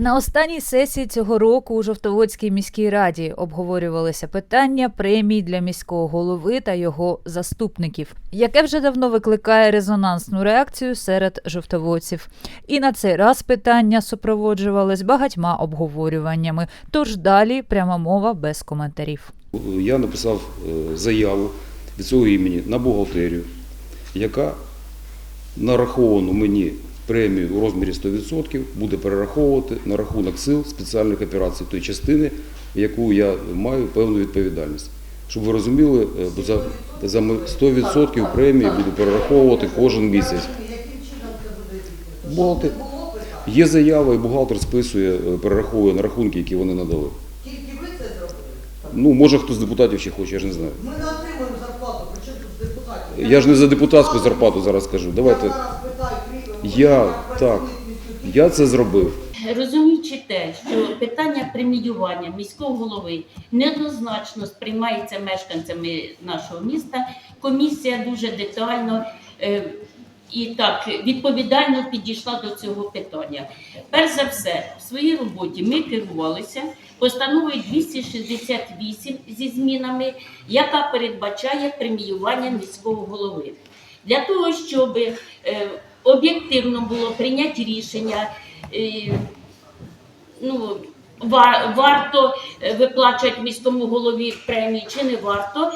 На останній сесії цього року у Жовтоводській міській раді обговорювалися питання премій для міського голови та його заступників, яке вже давно викликає резонансну реакцію серед жовтоводців. І на цей раз питання супроводжувалось багатьма обговорюваннями. Тож далі пряма мова без коментарів. Я написав е, заяву від свого імені на бухгалтерію, яка нараховану мені премію у розмірі 100% буде перераховувати на рахунок сил спеціальних операцій тої частини, яку я маю певну відповідальність. Щоб ви розуміли, е, бо за, за 100% премії буду перераховувати кожен місяць. Бухгалтер. Є заява, і бухгалтер списує, е, перераховує на рахунки, які вони надали. Тільки ви це зробили? Ну, може хтось з депутатів ще хоче, я ж не знаю. Ми не отримуємо зарплату, причому тут з депутатів. Я ж не за депутатську зарплату зараз кажу. Давайте. Я так, я це зробив. Розуміючи те, що питання преміювання міського голови неоднозначно сприймається мешканцями нашого міста, комісія дуже детально е, і так відповідально підійшла до цього питання. Перш за все, в своїй роботі ми керувалися постановою 268 зі змінами, яка передбачає преміювання міського голови. Для того, щоб е, об'єктивно було прийняти рішення. е, ну, варто е, виплачувати міському голові премії чи не варто.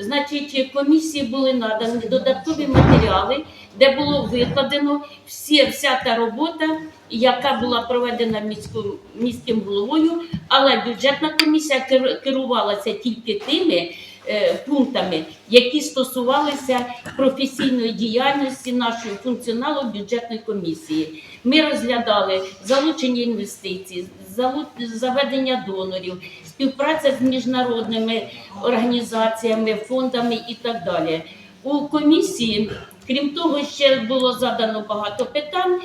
Значить, комісії були надані додаткові матеріали, де було викладено всі, вся та робота, яка була проведена місько, міським головою, але бюджетна комісія керувалася тільки тими е, пунктами, які стосувалися професійної діяльності нашого функціоналу бюджетної комісії. Ми розглядали залучення інвестицій, заведення донорів, співпраця з міжнародними організаціями, фондами і так далі. У комісії, крім того, ще було задано багато питань,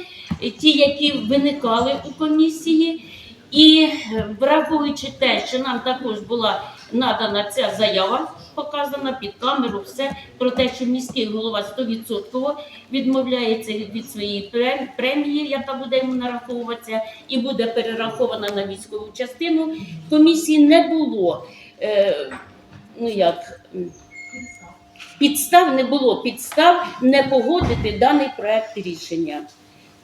ті, які виникали у комісії. І е, враховуючи те, що нам також була надана ця заява, показана під камеру, все про те, що міський голова 100% відмовляється від своєї премії, яка буде йому нараховуватися, і буде перерахована на військову частину. Комісії не було. Е, ну як підстав не було підстав не погодити даний проект рішення.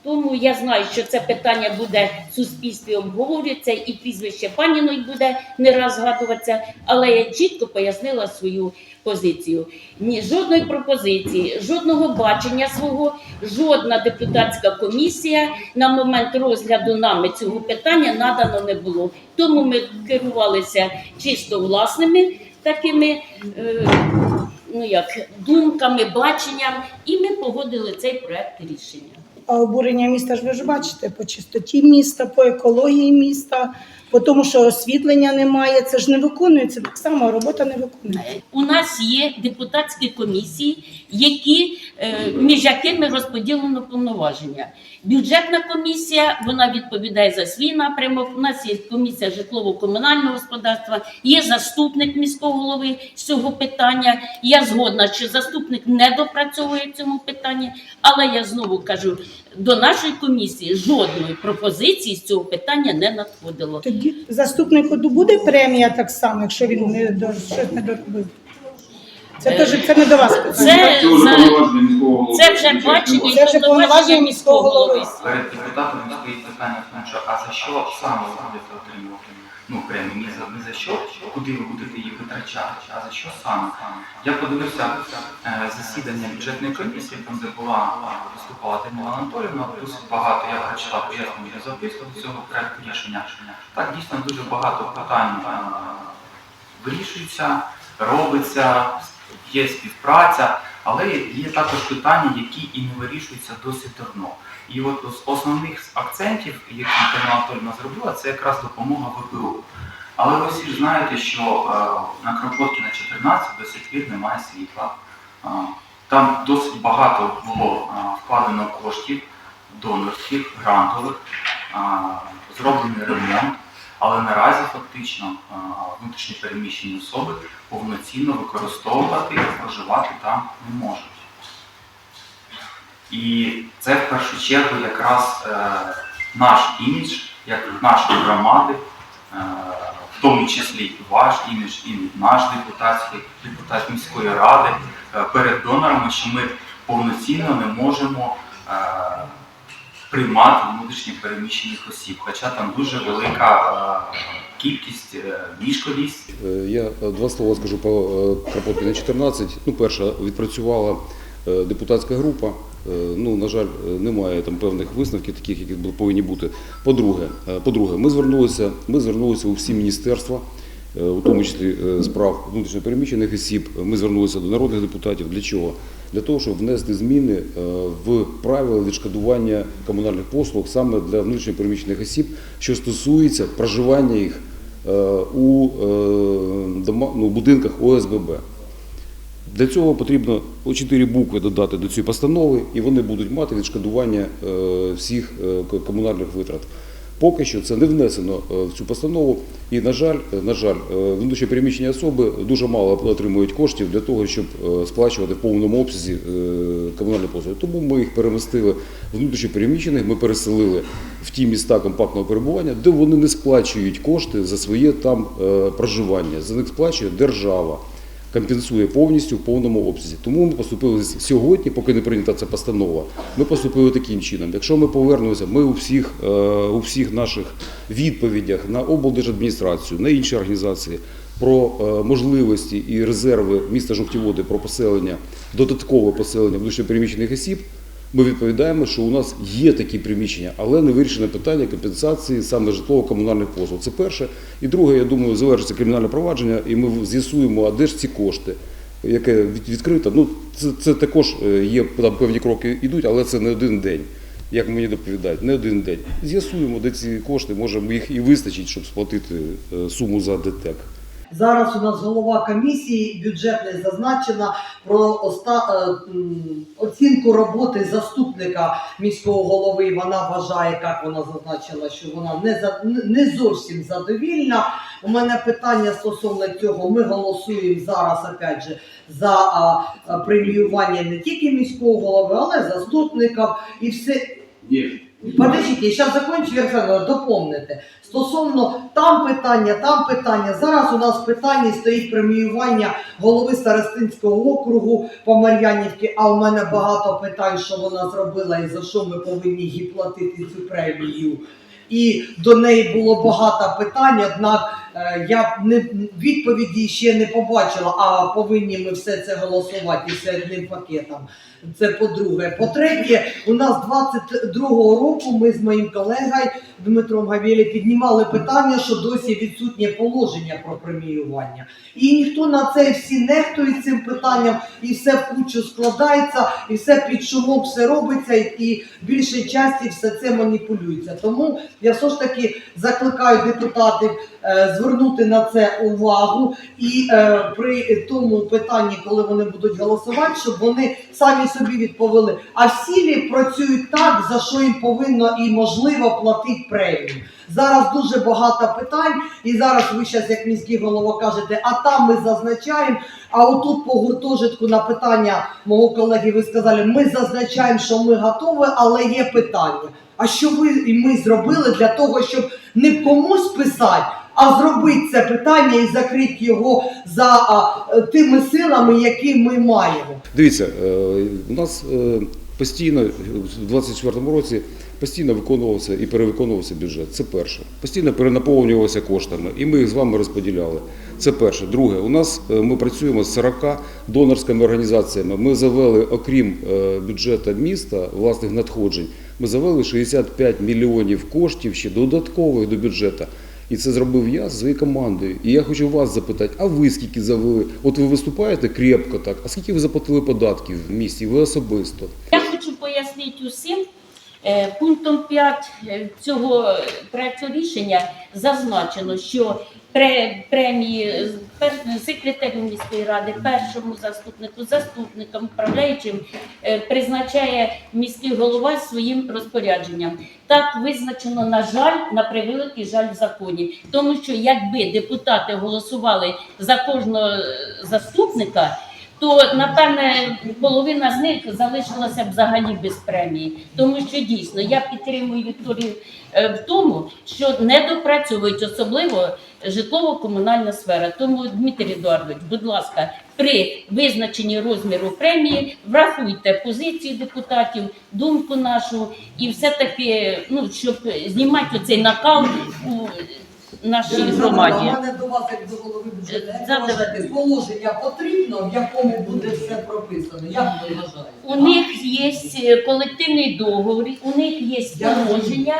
Тому я знаю, що це питання буде в суспільстві обговорюється, і прізвище паніної буде не раз згадуватися, але я чітко пояснила свою позицію. Ні, жодної пропозиції, жодного бачення свого, жодна депутатська комісія на момент розгляду нами цього питання надано не було. Тому ми керувалися чисто власними такими. Е, Ну як думками, баченням, і ми погодили цей проект рішення. А обурення міста ж ви ж бачите по чистоті міста, по екології міста, по тому, що освітлення немає. Це ж не виконується так само, робота не виконується. У нас є депутатські комісії, які е, між якими розподілено повноваження. Бюджетна комісія вона відповідає за свій напрямок. У нас є комісія житлово-комунального господарства, є заступник міського голови з цього питання. Я згодна, що заступник не допрацьовує цьому питанні, але я знову кажу, до нашої комісії жодної пропозиції з цього питання не надходило. Тоді заступнику буде премія так само, якщо він не до щось не доробив. Це теж це не до вас питання. Це, Це вже за- повноваження міського голови. це вже бачення Це вже повноваження повноваження міського голови. Перед депутатом стоїть питання що а за що саме будете отримувати ну, премію? Не за, не за що, куди ви будете її витрачати, а за що саме? Я подивився е, засідання бюджетної комісії, там де була виступала Таміла Анатолівна, досить багато я прочитав пояснення записку до цього проекту рішення. Так, дійсно дуже багато питань е, вирішується, робиться, є співпраця, але є також питання, які і не вирішуються досить давно. І от з основних акцентів, які Тетяна Анатольовна зробила, це якраз допомога ВПУ. Але ви всі ж знаєте, що е, на Кропоткіна 14 до сих пір немає світла. Е, там досить багато було е, вкладено коштів донорських, грантових, зроблений ремонт, але наразі фактично внутрішньо переміщені особи повноцінно використовувати і проживати там не можуть. І це в першу чергу якраз е, наш імідж як нашої громади, е, в тому числі і ваш імідж, і наш депутатський депутат міської ради е, перед донорами, що ми повноцінно не можемо приймати внутрішньо переміщених осіб, хоча там дуже велика кількість мішковість. Я два слова скажу по Кропоткіна 14. Ну, перша відпрацювала депутатська група. Е, Ну, на жаль, е, немає там певних висновків, таких, які повинні бути. По-друге, е, по-друге, ми звернулися, ми звернулися у всі міністерства, у тому числі справ внутрішньопереміщених осіб. Ми звернулися до народних депутатів. Для чого? Для того, щоб внести зміни в правила відшкодування комунальних послуг саме для внутрішньопереміщених осіб, що стосується проживання їх у ну, будинках ОСББ. Для цього потрібно о чотири букви додати до цієї постанови, і вони будуть мати відшкодування е, всіх е, комунальних витрат. Поки що це не внесено е, в цю постанову, і на жаль, на жаль, е, внутрішньопереміщені особи дуже мало отримують коштів для того, щоб сплачувати в повному обсязі комунальні послуги. Тому ми їх перемістили внутрішньопереміщених, ми переселили в ті міста компактного перебування, де вони не сплачують кошти за своє там проживання. За них сплачує держава компенсує повністю в повному обсязі. Тому ми поступили сьогодні, поки не прийнята ця постанова. Ми поступили таким чином. Якщо ми повернемося, ми у всіх, е, у всіх наших відповідях на облдержадміністрацію, на інші організації про е, можливості і резерви міста Жовтіводи про поселення, додаткове поселення внутрішньопереміщених осіб. Ми відповідаємо, що у нас є такі приміщення, але не вирішене питання компенсації саме житлово-комунальних послуг. Це перше. І друге, я думаю, завершиться кримінальне провадження, і ми з'ясуємо, а де ж ці кошти, яке відкрито. Ну, це, це також е, є там певні кроки йдуть, але це не один день. Як мені доповідають, не один день. З'ясуємо, де ці кошти, може їх і вистачить, щоб сплатити е, суму за ДТЕК. Зараз у нас голова комісії бюджетної зазначена про оста... е, оцінку роботи заступника міського голови. Вона вважає, як вона зазначила, що вона не за не зовсім задовільна. У мене питання стосовно цього. Ми голосуємо зараз опять же за преміювання не тільки міського голови, але заступників і все. Подождите, зараз закончу, Вірсана, доповните. Стосовно там питання, там питання. Зараз у нас питання стоїть преміювання голови Старостинського округу по Мар'янівці, а у мене багато питань, що вона зробила і за що ми повинні їй платити цю премію. І до неї було багато питань, однак я не відповіді ще не побачила, а повинні ми все це голосувати все одним пакетом. Це по-друге. По-третє, у нас 22-го року ми з моїм колегою Дмитром Гавєлі піднімали питання, що досі відсутнє положення про преміювання. І ніхто на це всі нехтує цим питанням, і все в кучу складається, і все під шумок, все робиться, і, в більшій часті все це маніпулюється. Тому я все ж таки закликаю депутатів е, звернути на це увагу і е, при тому питанні, коли вони будуть голосувати, щоб вони самі собі відповіли. А всі лі працюють так, за що їм повинно і можливо платити премію. Зараз дуже багато питань, і зараз ви зараз, як міський голова, кажете, а там ми зазначаємо. А отут по гуртожитку на питання мого колеги ви сказали, ми зазначаємо, що ми готові, але є питання. А що ви і ми зробили для того, щоб не комусь писати, а зробити це питання і закрити його за тими силами, які ми маємо? Дивіться, е, у нас е, постійно в 24 році постійно виконувався і перевиконувався бюджет. Це перше. Постійно перенаповнювався коштами, і ми їх з вами розподіляли. Це перше. Друге, у нас е, ми працюємо з 40 донорськими організаціями. Ми завели, окрім бюджету міста, власних надходжень, ми завели 65 мільйонів коштів ще додаткових до бюджету. І це зробив я зі своєю командою. І я хочу вас запитати, а ви скільки завели? От ви виступаєте крепко так, а скільки ви заплатили податків в місті? Ви особисто? Я хочу пояснити усім. е, Пунктом 5 цього проекту рішення зазначено, що пре- премії пер- секретарю міської ради, першому заступнику, заступникам, управляючим е, призначає міський голова своїм розпорядженням. Так визначено, на жаль, на превеликий жаль в законі. Тому що якби депутати голосували за кожного е, заступника, то напевне половина з них залишилася б взагалі без премії. Тому що дійсно я підтримую Вікторію е, в тому, що не допрацьовують особливо житлово-комунальна сфера. Тому, Дмитрій Едуардович, будь ласка, при визначенні розміру премії врахуйте позиції депутатів, думку нашу, і все-таки, ну, щоб знімати оцей накал у нашій громаді. У мене до вас, як до голови бюджету, Завжди. вважаєте, положення потрібно, в якому буде все прописано. Як ви вважаєте? У них є е, колективний договір, у них є положення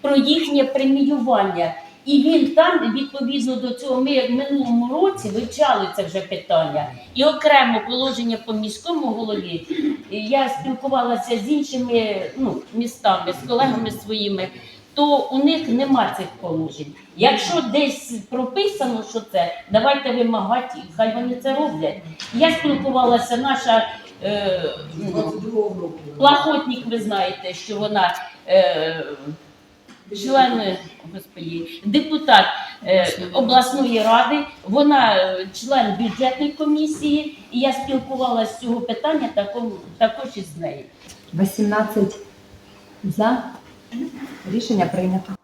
про їхнє преміювання. І він там, відповідно до цього, ми в минулому році вивчали це вже питання. І окремо положення по міському голові. Я спілкувалася з іншими ну, містами, з колегами своїми, то у них нема цих положень. Якщо десь прописано, що це, давайте вимагати, хай вони це роблять. Я спілкувалася, наша. Е, З 22-го року. Плахотник, ви знаєте, що вона е, член, господі, депутат е, обласної ради, вона е, член бюджетної комісії, і я спілкувалася з цього питання також із нею. 18 за. Рішення прийнято.